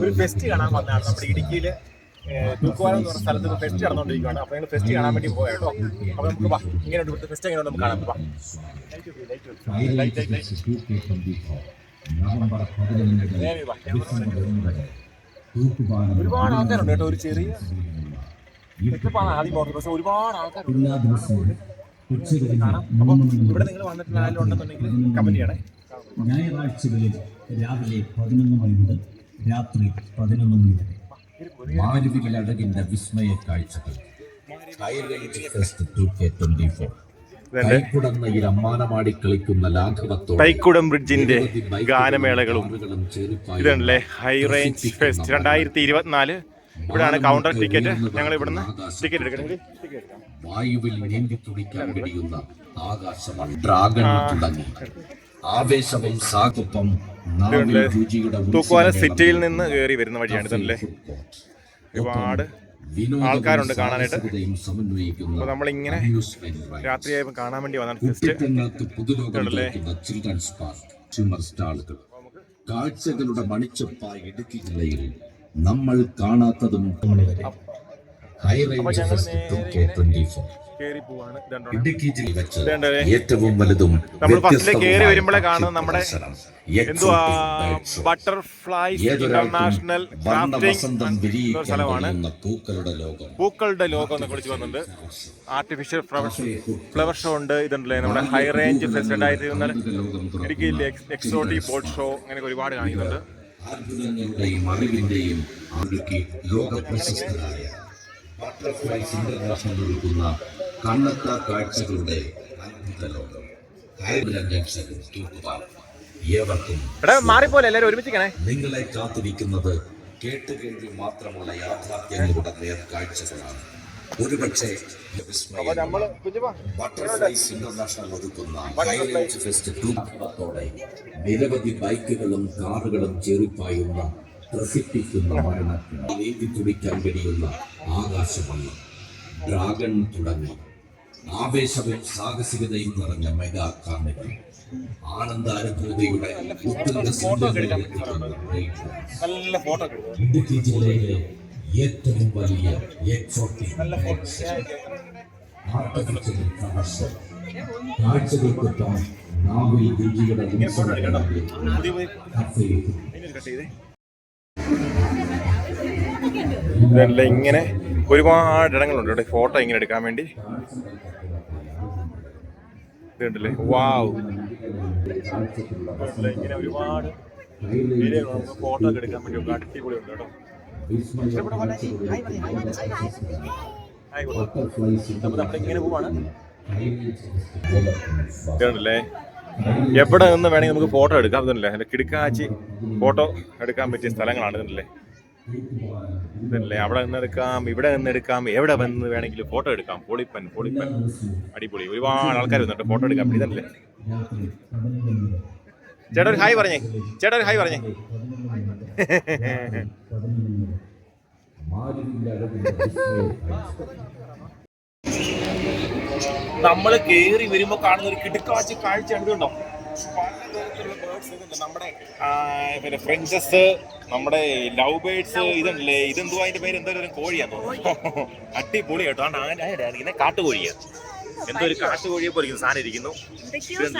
ഒരു ഫെസ്റ്റ് കാണാൻ വന്നതാണ്. നമ്മുടെ ഇടുക്കിയിൽ തൂക്കുവാരം എന്ന് പറഞ്ഞ സ്ഥലത്ത് ഫെസ്റ്റ് നടന്നുകൊണ്ടിരിക്കുകയാണ്. അപ്പൊ ഞങ്ങൾ ഫെസ്റ്റ് കാണാൻ വേണ്ടി പോയാട്ടോ കേട്ടോ. അപ്പൊ നമുക്ക് വാ ഇങ്ങനെ ഇവിടുത്തെ ഫെസ്റ്റ് എങ്ങനെ നമുക്ക് കാണാം. വാ. ഒരുപാട് ആൾക്കാരുണ്ട് കേട്ടോ. ഒരു ചെറിയ ആദ്യം പക്ഷെ ഒരുപാട് ആൾക്കാരുണ്ട്. അപ്പം ഇവിടെ നിങ്ങൾ വന്നിട്ടുള്ള ആരെങ്കിലും ഉണ്ടെന്നുണ്ടെങ്കിൽ കമന്റ് ചെയ്യണേ. ഞായറാഴ്ചകളിൽ രാവിലെ പതിനൊന്ന് മണി മുതൽ രാത്രി പതിനൊന്ന് മണി വരെ മാരുവികളടകിന്റെ വിസ്മയ കാഴ്ചകൾ. High range fest 2K24. കൈക്കുടന്നയിൽ അമ്മാനമാടി കളിക്കുന്ന ലാഘവത്തോടെ തൈക്കുടം ബ്രിഡ്ജിന്റെ ഗാനമേളകളും ഇതുണ്ടല്ലേ ഹൈ റേഞ്ച് ഫെസ്റ്റ് രണ്ടായിരത്തി ഇരുപത്തിനാല് ഇവിടെയാണ് കൗണ്ടർ ടിക്കറ്റ് ഞങ്ങൾ ഇവിടുന്ന് ടിക്കറ്റ് എടുക്കണമെങ്കിൽ വായുവിൽ നീന്തി തുടിക്കാൻ കഴിയുന്ന ആകാശമാണ്. ഡ്രാഗൺ തുടങ്ങി. ആവേശവും സാകുപ്പം തൂക്കുവാല സിറ്റിയിൽ നിന്ന് കയറി വരുന്ന വഴിയാണ് ഇതല്ലേ ഒരുപാട് ആൾക്കാരുണ്ട് കാണാനായിട്ട്. നമ്മൾ ഇങ്ങനെ അപ്പോൾ നമ്മളിങ്ങനെ. രാത്രിയായപ്പോൾ കാണാൻ വേണ്ടി വന്നാണ്. ചിൽഡ്രൻസ് പാർക്ക് ചുമർ സ്റ്റാളുകൾ കാഴ്ചകളുടെ മണിച്ചപ്പായി ഇടുക്കി ജില്ലയിൽ നമ്മൾ കാണാത്തതും ഹൈ റേഞ്ച് ഫെസ്റ്റ് 2K24. കയറി പോവാണ്. ഇതുണ്ടോ ഇടുക്കി ജില്ലയിൽ വെച്ച് ഏറ്റവും വലുതും നമ്മൾ ബസ്സിൽ കയറി വ്യത്യസ്തവുമായ വരുമ്പോഴേ കാണുന്നത് നമ്മുടെ. എന്തുവാ? ഏതൊരാൾക്കും ഇന്റർനാഷണൽ ക്രാഫ്റ്റിംഗ് സ്ഥലമാണ്. പൂക്കളുടെ ലോകം. പൂക്കളുടെ ലോകം എന്നൊക്കെ വിളിച്ച് വന്നിട്ടുണ്ട് ആർട്ടിഫിഷ്യൽ ഫ്ലവർ ഫ്ലവർ ഷോ ഉണ്ട്. ഇതുണ്ടല്ലേ? നമ്മുടെ ഹൈ റേഞ്ച് ഫെസ്റ്റ് രണ്ടായിരത്തി ഇരുപത്തിനാല് ലോകം. തുറന്നു. ബോട്ട് ഷോ അങ്ങനെ ഒരുപാട് കാണിക്കുന്നുണ്ട്. അത്ഭുതങ്ങളുടെയും അറിവിന്റെയും അവർക്ക് ലോക പ്രശസ്തരായ ബട്ടർഫ്ലൈസ് ഇന്റർനാഷണൽ ഒരുക്കുന്ന കണ്ണത്ത കാഴ്ചകളുടെ അത്ഭുത ലോകം. ഏവർക്കും എടാ മാറിപ്പോലെ എല്ലാവരും ഒരുമിച്ചിക്കണേ നിങ്ങളെ കാത്തിരിക്കുന്നത് കേട്ടുകേൾവി മാത്രമുള്ള യാഥാർത്ഥ്യങ്ങളുടെ നേർക്കാഴ്ചകളാണ്. ഒരുപക്ഷെ ബട്ടർഫ്ലൈസ് ഇന്റർനാഷണൽ ഒരുക്കുന്ന ഫെസ്റ്റ് നിരവധി ബൈക്കുകളും കാറുകളും ചെറുപ്പായുന്ന പ്രസിദ്ധിക്കുന്ന മരണത്തിന് തുടിക്കാൻ കഴിയുന്ന ആകാശമണ്ണം ഡ്രാഗൺ തുടങ്ങി. ആവേശവും സാഹസികതയും നിറഞ്ഞ മെഗാ കാർണിവൽ. ആനന്ദാനുഭൂതിയുടെ ഇടുക്കി ജില്ലയിലെ ഏറ്റവും വലിയ നാവിൽ ഇങ്ങനെ ഒരുപാട് ഇടങ്ങളുണ്ട്. ഇവിടെ ഫോട്ടോ ഇങ്ങനെ എടുക്കാൻ വേണ്ടി. ഇതുണ്ടല്ലേ വാവ്. ഇങ്ങനെ ഒരുപാട് ഫോട്ടോ ഒക്കെ എടുക്കാൻ വേണ്ടി ഒക്കെ അടിപൊളി ഉണ്ട് കേട്ടോ. എവിടെ നിന്ന് വേണമെങ്കിൽ നമുക്ക് ഫോട്ടോ എടുക്കാം. ഇതല്ലേ അല്ലെ കിടക്കാച്ചി ഫോട്ടോ എടുക്കാൻ പറ്റിയ സ്ഥലങ്ങളാണ് ഇതല്ലേ ഇതല്ലേ അവിടെ നിന്ന് എടുക്കാം ഇവിടെ നിന്ന് എടുക്കാം എവിടെ വന്ന് വേണമെങ്കിലും ഫോട്ടോ എടുക്കാം. പൊളിപ്പൻ പൊളിപ്പൻ. അടിപൊളി. ഒരുപാട് ആൾക്കാർ വന്നിട്ട് ഫോട്ടോ എടുക്കാൻ വേണ്ടി ഇതല്ലേ ചേട്ടാ ഒരു ഹായ് പറഞ്ഞേ. ചേട്ടാ ഒരു ഹായ് പറഞ്ഞേ. നമ്മൾ കേറി വരുമ്പോ കാണുന്ന ഒരു കിടുക്കാച്ചി കാഴ്ച കണ്ടുണ്ടോ പലതരത്തിലുള്ള ബേർഡ്സ് ഇതുണ്ട് നമ്മുടെ പിന്നെ ഫ്രഞ്ചസ് നമ്മുടെ ലവ് ബേർഡ്സ് ഇതുണ്ടല്ലേ? ഇതെന്തുവാ അതിന്റെ പേര് എന്തോ ഒരു കോഴിയാന്ന് തോന്നുന്നു. അടിപൊളി കേട്ടോ. ഇങ്ങനെ കാട്ടുകോഴിയാ. എന്തോ ഒരു കാട്ടുകോഴിയെ പോലെ സാധനം ഇരിക്കുന്നു.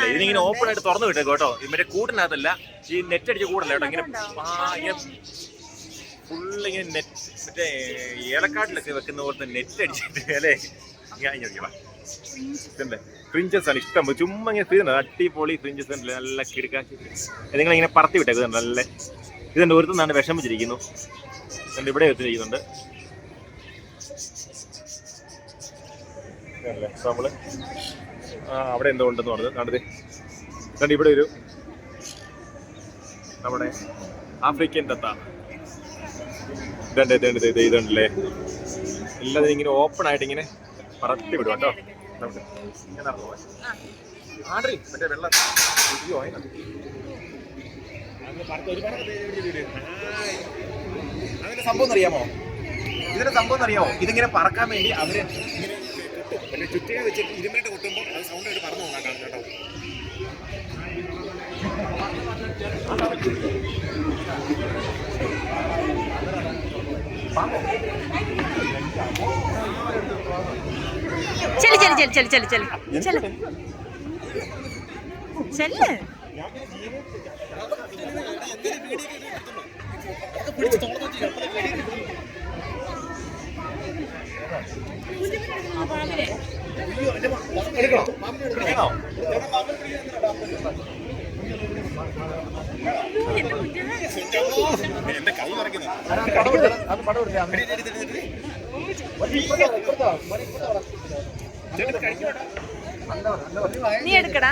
ഇതിനിങ്ങനെ ഓപ്പൺ ആയിട്ട് തുറന്നു വിട്ടേക്കോട്ടോ കേട്ടോ. മറ്റേ കൂടിനകത്തല്ല. ഈ നെറ്റ് അടിച്ച കൂടല്ല കേട്ടോ? ഇങ്ങനെ ഫുള്ള് ഇങ്ങനെ നെറ്റ് മറ്റേ ഏലക്കാട്ടിലൊക്കെ വെക്കുന്ന പോലത്തെ നെറ്റ് അടിച്ചിട്ട് അല്ലേ? ഞാൻ ചോദിക്കാം ഇതുണ്ട്. ഫ്രിഞ്ചസ് ആണ് ഇഷ്ടം. ചുമ്മാ ഇങ്ങനെ ഫ്രീ അടിപൊളി ഫ്രിഞ്ചസ് ഉണ്ട്. നല്ല കിടക്കാക്കി നിങ്ങൾ ഇങ്ങനെ പറത്തി വിട്ടേക്ക് ഇതുണ്ട്. നല്ല ഇതുണ്ട്. ഒരുത്തുനിന്നാണ് വിഷമിച്ചിരിക്കുന്നു. ഇതുണ്ട്. ഇവിടെ എത്തിയിരിക്കുന്നുണ്ട് ആ അവിടെ എന്തോ ഉണ്ടെന്ന് പറഞ്ഞത് കണ്ടത് കണ്ട് ഇവിടെ ഒരു നമ്മുടെ ആഫ്രിക്കൻ തത്ത. ഇതുണ്ട് ഇതുണ്ട് ഇത് ഇതുണ്ടല്ലേ? എല്ലാം ഇങ്ങനെ ഓപ്പൺ ആയിട്ട് ഇങ്ങനെ പറത്തി വിടും കേട്ടോ. നമുക്ക് മറ്റേ വെള്ളം. സംഭവം അറിയാമോ? ഇതിന്റെ സംഭവം അറിയാമോ? ഇതിങ്ങനെ പറക്കാൻ വേണ്ടി അവർ മറ്റേ വെച്ചിട്ട് ഇരുമിനിട്ട് കൊട്ടുമ്പോൾ അത് സൗണ്ട് ആയിട്ട് പറന്നു നോക്കാം കേട്ടോ. ചെൽ ചെൽ ചെൽ ചെൽ ചെൽ ചെൽ ചെൽ ചെല്ല് പിടിക്കണോ? എന്റെ കൈ മറക്കുന്നു നീ എടുക്കടാ.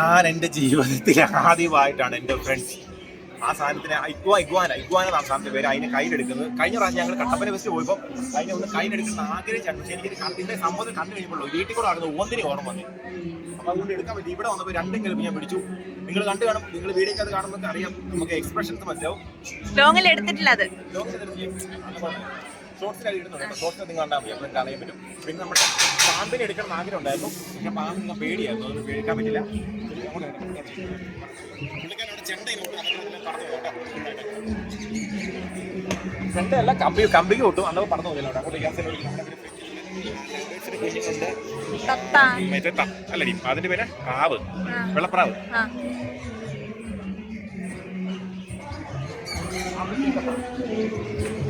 ഞാൻ എന്റെ ജീവിതത്തിൽ ആദ്യമായിട്ടാണ് എന്റെ ഫ്രണ്ട്സ് ആ സാധനത്തിന് ഇഗ്വാ ഇഗ്വാന ഇഗ്വാന എന്നാണ് സാധനത്തിന്റെ പേര്. അതിനെ കയ്യിലെടുക്കുന്നത് കഴിഞ്ഞ പ്രാവശ്യം ഞങ്ങൾ കട്ടപ്പന വെച്ച് പോയപ്പോൾ അതിനെ ഒന്ന് കയ്യിലെടുക്കുന്ന ആഗ്രഹിച്ചാണ് പക്ഷേ എനിക്ക് ഇതിന്റെ സംഭവം കണ്ടു കഴിഞ്ഞപ്പോൾ വീട്ടിൽ കൂടെ ആകുന്നത് ഒന്നിനെ ഓർമ്മ വന്നു. അപ്പം അതുകൊണ്ട് എടുക്കാൻ പറ്റി. ഇവിടെ വന്നപ്പോൾ രണ്ടും കിലോ ഞാൻ പിടിച്ചു. നിങ്ങൾ കണ്ടു കാണും. നിങ്ങൾ വീഡിയോ അത് കാണുമ്പോൾ അറിയാം നമുക്ക് എക്സ്പ്രഷൻസ് മനസ്സിലാവും. ലോങ്ങിൽ എടുത്തിട്ടില്ല അത് ഷോർട്സിലായി ഇടുന്നുണ്ട് ഷോർട്സ് നിങ്ങൾ കണ്ടാൽ മതി. എപ്പോഴും പിന്നെ നമ്മുടെ പാമ്പിനെ എടുക്കണം ആഗ്രഹം ഉണ്ടായിരുന്നു പക്ഷേ നിങ്ങൾ പേടിയായിരുന്നു. അതൊന്നും എടുക്കാൻ പറ്റില്ല. പുള്ളിക്കാരനോട് ചെണ്ട ചെണ്ടയല്ല കമ്പി കമ്പിക്ക് വിട്ടു അന്നോ പറഞ്ഞു തോന്നില്ല അങ്ങോട്ട് ഗ്യാസ് അല്ല അതിന്റെ പേര് പ്രാവ് വെള്ളപ്രാവ് Thank you.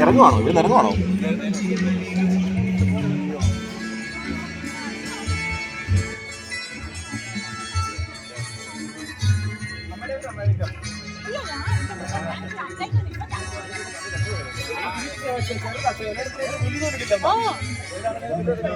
ഇറങ്ങുവാണോ? ഇവിടുന്ന് ഇറങ്ങുവാണോ? ചെറുതാ ചെറുതാ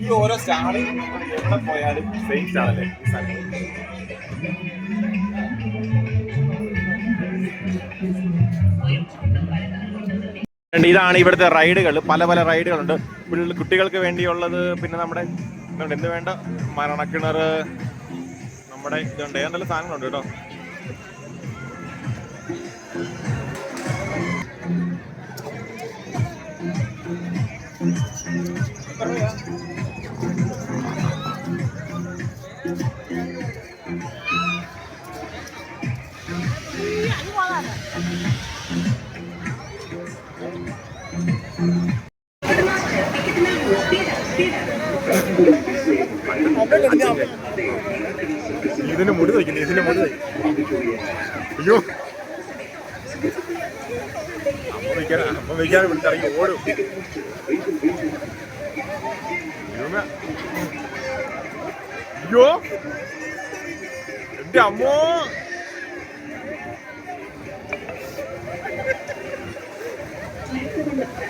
ഈ ഓരോ എവിടെ പോയാലും സെയിം ഇതാണ് ഇവിടുത്തെ റൈഡുകൾ. പല പല റൈഡുകളുണ്ട്. കുട്ടികൾക്ക് വേണ്ടിയുള്ളത് പിന്നെ നമ്മുടെ എന്ത് വേണ്ട? മരണക്കിണർ നമ്മുടെ ഇതുണ്ട്. ഏതെല്ലാം സാധനങ്ങളുണ്ട് കേട്ടോ? ഇതിന് മുടി തയ്ക്കില്ല ഇതിന് മുടി അയ്യോ. അപ്പൊ വയ്ക്കാൻ അപ്പൊ വയ്ക്കാൻ വിളിച്ചിറങ്ങി ഓടും. അയ്യോ. എന്റെ അമ്മോ.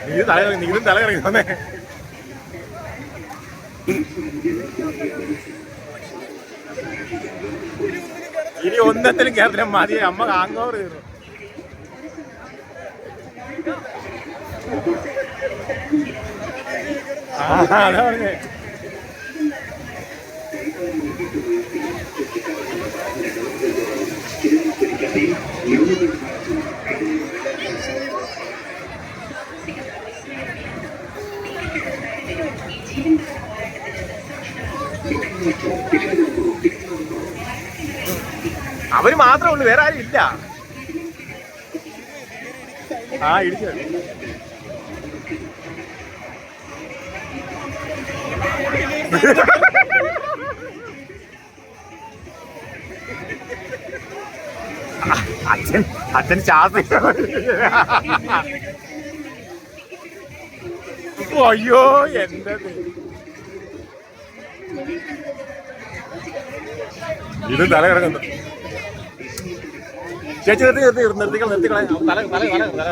നീ തല നീതും തല കറങ്ങി വന്നേ. ഇനി ഒന്നത്തിനും കേരളത്തിലെ മതി അമ്മ കാങ്ങോർ തീർന്നു Thank പറഞ്ഞേ അവർ മാത്രമേ ഉള്ളൂ വേറെ ആരും ഇല്ല. ആ ഇടിച്ചു. അച്ഛൻ അച്ഛൻ അയ്യോ എന്റെ. ഇത് തല കിടക്കുന്നു. ചേച്ചി നിർത്തി നിർത്തി നിർത്തിക്കളെ നിർത്തിക്കളെ തല തല തല തല